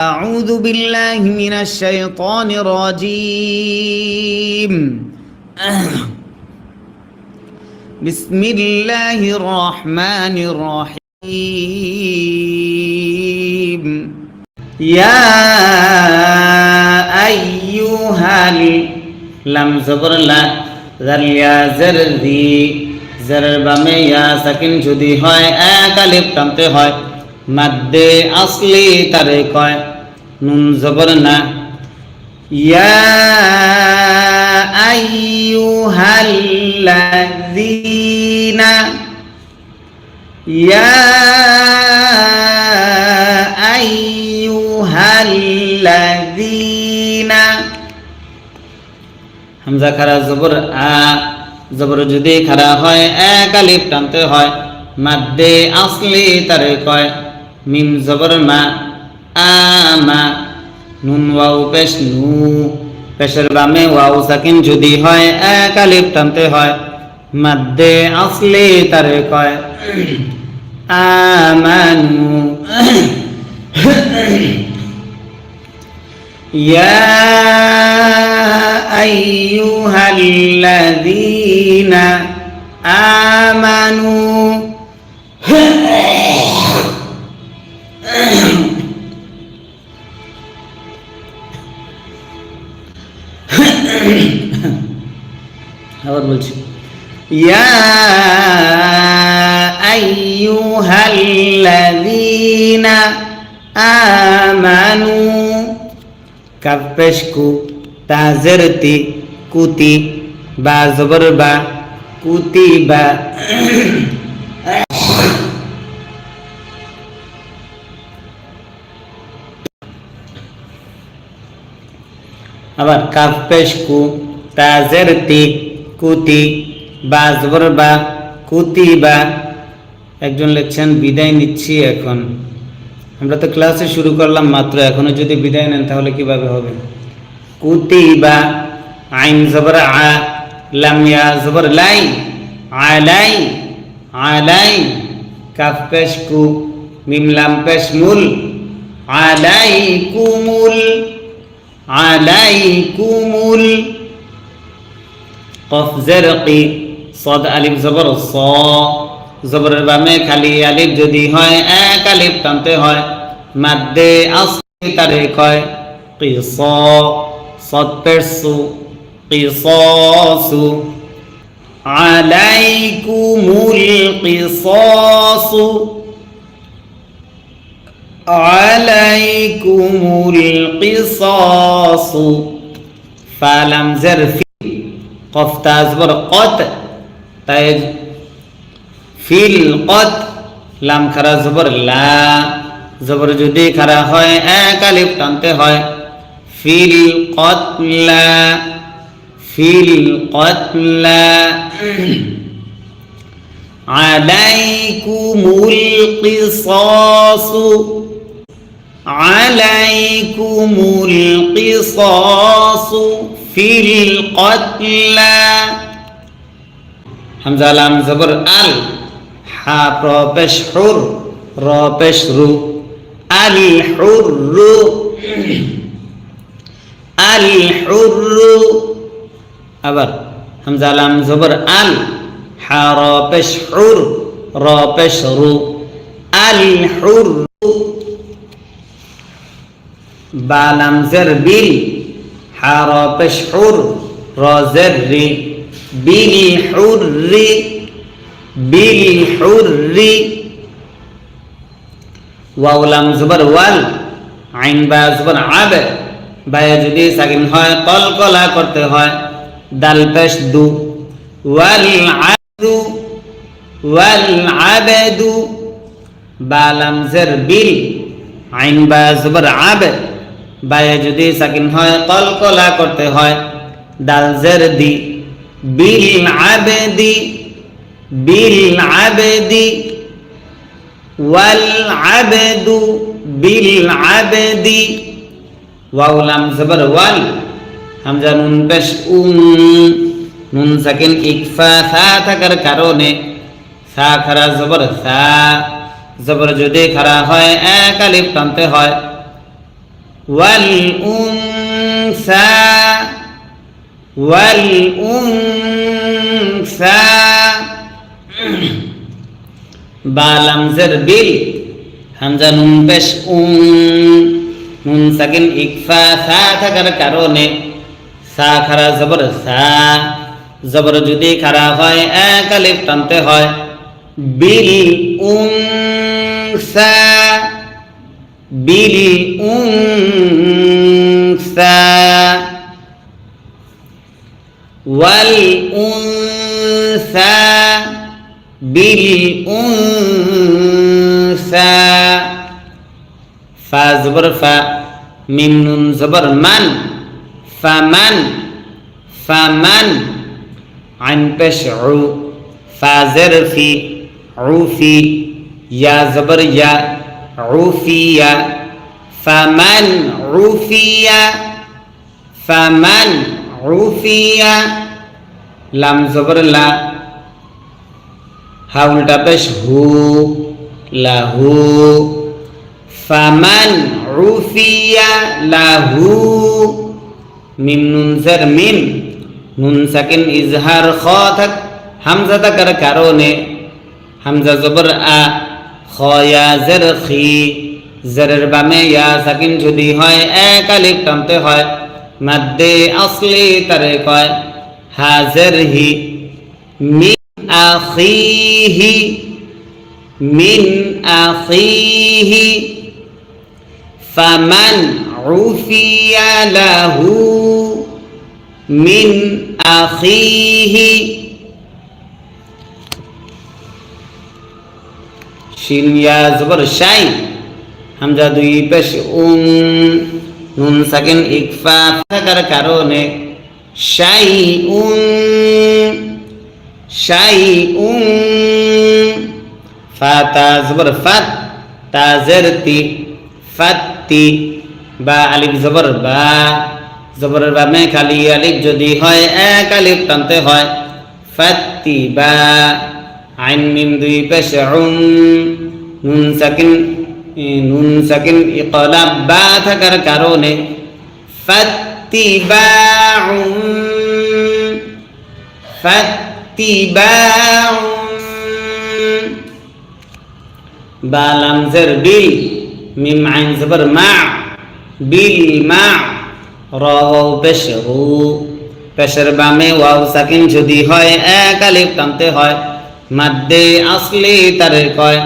أعوذ بالله من الشيطان الرجيم بسم الله الرحمن الرحيم يا أيها لم زبر لا زر يا زر ذي زر بامي يا سكن جدي هاي أكاليب تمتي هاي مد أصلي تري নুন জবর না। ইয়া আইয়ুহাল্লাযীনা ইয়া আইয়ুহাল্লাযীনা। হামজা খারা জবর আ, জবর যদি খারা হয়, এক আলিফ টানতে হয়। মাদ্দে আসলি তারে কয়, মিম জবর মা। আমা নুন ওয়াও পেশ নু পেশের বামে ওয়াও সাকিন যদি হয় এক আলিফ টানতে হয় মাদ্দে আসলি তারে কয় আমানু يا أيها الذين آمنوا আবার বলছি। ইয়া আইয়ুহাল্লাযীনা আমানু কাপেশকু তাজরতি কুতি বা জবর বা কুতি বা আবার কাপেশকু তাজরতি কুতি, বা, জবর বা, কুতি বা। একজন লিখছেন, বিদায় নিচ্ছি এখন। আমরা তো ক্লাসে শুরু করলাম মাত্র, এখনও যদি বিদায় নেন তাহলে কীভাবে হবে? কুতি বা, আইন জবর আ, লাম ইয়া জবর লাই আলাই আলাই কাফ পেশ কু, মিম লাম পেশ মুল আলাইকুমুল আলাইকুমুল কফ জেরকি, সদ আলিফ জবর, স। জবরের বামে খালি আলিফ যদি হয়, এক আলিফ টানতে হয়। মাদ্দে আসলি তারে কয়, কিস, সদ পেরসু, কিসু আলাইকুমুল কিসু عليكم القصاص فلم زرفي قف تازبر قط তাই ফিল কত লাম খারা জবর লা জবর যদি খারা হয় এক আলিফ টানতে হয় ফিল কতলা ফিল কতলা আলাইকুমুল কিসাস আলাইকুমুল কিসাস ফিল কতলা হামজা লাম জবর আল হা প্রবেশ হুর রবেশ রু আল হুরু আল হুরু আবার হামজা লাম জবর আল হা রবেশ হুর রবেশ রু আল হুরু বালামজের বিল হা র পেশ হুর রজের রি বিলি হুর রি বিলি হুর রি ওয়াও লাম জুবার ওয়াল, আইন বা জুবার আবে, বায়ে যদি সাকিন হয় কল কলকলা করতে হয় ডাল পেশ দু ওয়াল আদু ওয়াল আবেদু দু বালামজের বিল, আইন বা জুবার আবে। বায়ে যদি সাকিন হয়, কলকলা করতে হয়। দাল জের দি, বিল আবেদি বিল আবেদি, ওয়াল আবেদু, বিল আবেদি। ওয়াও, লাম জবর ওয়াল। হামজা নুন পেশ উন। নুন সাকিন ইকফা সা থাকার কারণে সা খারা জবর সা। জবর যদি খারা হয়, এক আলিফ টানতে হয়। ওয়াল উনসা বালাম জের বিল, হামজা নুন পেশ উন, নুন সাকিন ইকফা, সা থাকার কারণে সা খারা জবর সা, জবর যদি খারাপ হয়, এক আলিফ টানতে হয়। বিল উনসা বিল بالأنثى والأنثى بالأنثى فزبر زبر فا ميم زبر من فمن فمن عن بش عو فا في عو في يا زبر يا রুফিয়া ফামান রুফিয়া ফামান রুফিয়া লাম জবর লা হা উল্টা পেশ হু লাহু ফামান রুফিয়া লাহু মিম নুন স্যার মিম নুন সাকিন ইজহার খ থাক হামজা থাকার কারণে হামজা জবর আ জেরের বামে ইয়া সাকিন যদি হয় এক আলিফ টানতে হয়। মাদ্দে আসলি তারে কয় হাজের হি মিন আখিহি মিন আখিহি ফামান উফিয়া লাহু মিন আখিহি। শিন ইয়া জবর শাই। হামজা দুই পেশ উম, নুন সাকিন ইকফা থাকার কারণে শাই উম শাই উম, ফাতা জবর ফাত, তি ফাত্তি বা আলিফ জবর বা জবরের বামে খালি আলিফ যদি হয়, এক আলিফ টানতে হয় ফাত্তি বা, আইন মিম দুই পেশ উম নুন সাকিন নুন সাকিন ইকলাব বা থাকার কারণে ফাত্তি বা ফাত্তি বা বালাম বিল, মিম আইন জবর মা, বিল মা র পেশ রু পেশের বামে ওয়াও সাকিন যদি হয়, এক আলিফ হয়, মাদ্দে আসলি তারে কয়।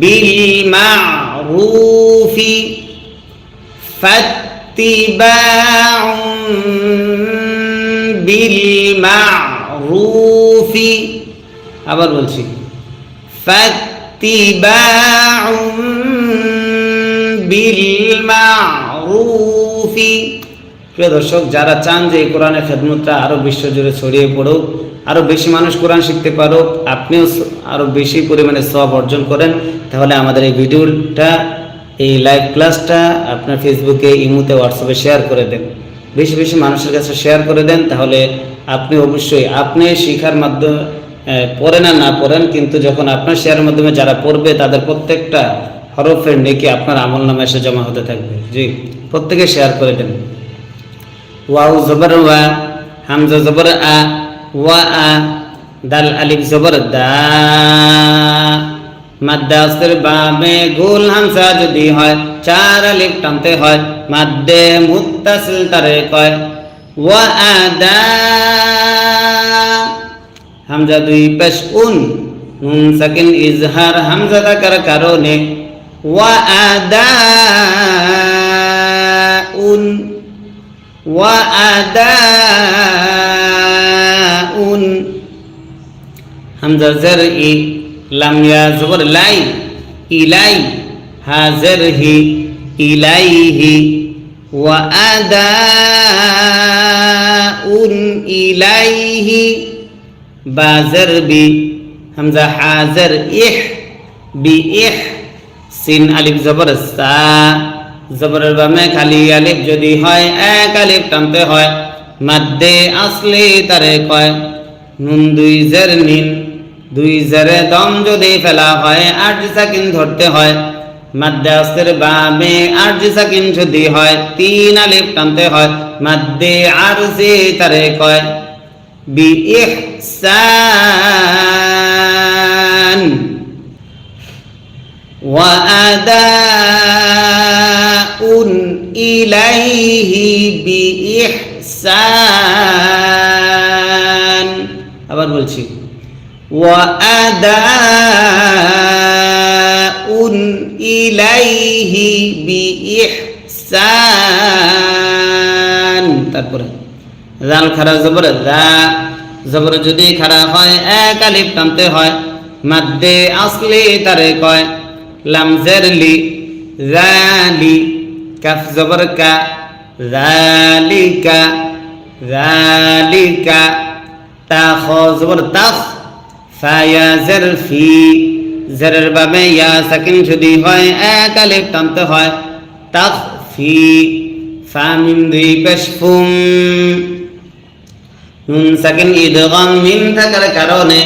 বিল মারুফি ফাত্তিবাউম বিল মারুফি আবার বলছি বিল মারুফি প্রিয় দর্শক, যারা চান যে এই কোরআনের খেদমতটা আরও বিশ্বজুড়ে ছড়িয়ে পড়ুক আরও বেশি মানুষ কোরআন শিখতে পারুক, আপনিও আরও বেশি পরিমাণে সব অর্জন করেন, তাহলে আমাদের এই ভিডিওটা, এই লাইভ ক্লাসটা আপনার ফেসবুকে ইমুতে হোয়াটসঅ্যাপে শেয়ার করে দেন। বেশি বেশি মানুষের কাছে শেয়ার করে দেন, তাহলে আপনি অবশ্যই, আপনি শিখার মাধ্যমে পড়েন আর না পড়েন, কিন্তু যখন আপনার শেয়ারের মাধ্যমে যারা পড়বে, তাদের প্রত্যেকটা হরফের নেকি আপনার আমল নামে এসে জমা হতে থাকবে। জি, প্রত্যেকে শেয়ার করে দেন। ওয়াউ জবর ওয়া, হামজা জবর আ ওয়া আ দাল আলিফ জবর দা। মাদ্দা আস্তের বামে গোল হামজা যদি হয়, চার আলিফ টানতে হয়, মাদ্দে মুত্তাসিল তারে কয়, ওয়া আদা হামজা দুই পেশ উন, নুন সাকিন ইজহার হামজা থাকার কারণে, ওয়া আদা উন উন হামজা জার ই লাম জবর লাই ইলাই হাজার হি ইলাইহি ওয়া আদা উন ইলাইহি বাজার বি হামজা হাজার ইহ বি ইহ সিন আলিফ জবর সা জবরের বামে খালি আলিফ যদি হয় এক আলিফ টানতে হয় মাদ্দে আসলে তারে কয় নুন দুই জের নিন দুই জেরে দম যদি ফেলা হয় আট সাকিন ধরতে হয় মাদ্দে আসতের বামে আরজি সাকিন যদি হয় তিন আলিফ টানতে হয় মাদ্দে আরজি তারে কয় বি ইহসান وأداء إليه بإحسان আবার বলছি وأداء إليه بإحسان তারপরে জাল খারা জবর দা জবর যদি খারা হয় এক আলিফ টানতে হয় মাদ্দে আসলি তারে কয় লাম জেরলি জালি কাফ জবর কা জালিকা জবর তাফ ফায়া জের ফি জেরের বাবে ইয়া সাকিন যদি হয়, এক আলিফ হয়। তাফ ফি ফা দুই পেশ ফুম। নুন সাকিন মিম থাকার কারণে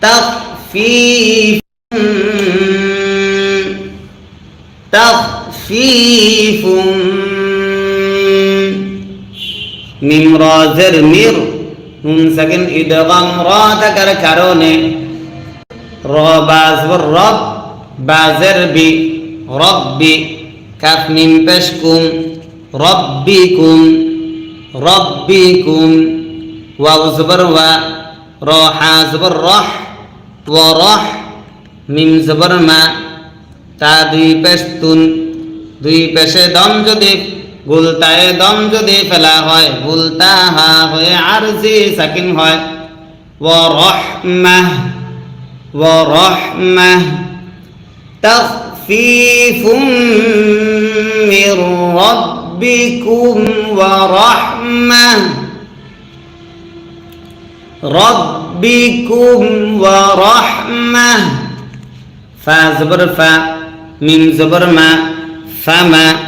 তাফফিফ তাফফিফ মিম রাজের মির নুন সাকিন ইদগাম রা থাকার কারণে র বাজবর রব বাজের বি রব্বি কাফ মিম পেশকুম রব্বিকুম রব্বিকুম ওয়াও জবর ওয়া র হা জবর রহ ওয়া রহ মিম জবর মা তা দুই পেশ তুন দুই পেশে দম যদি গুলতায় দম যদি ফেলা হয় গুলতা হা হয়ে আরজি সাকিন হয় ওয়া রহমাহ ওয়া রহমাহ تخفيف من ربكم ورحمة ربكم ورحمة فا زبر فا ميم زبر ما فما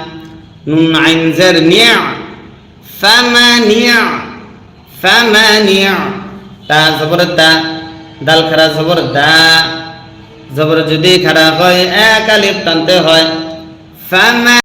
নুন আইন জার নিয়া ফামানিয়া ফামানিয়া তা জবর দা, দাল খারা জবর দা। জবর যদি খারা হয়, এক টানতে হয়। ফামা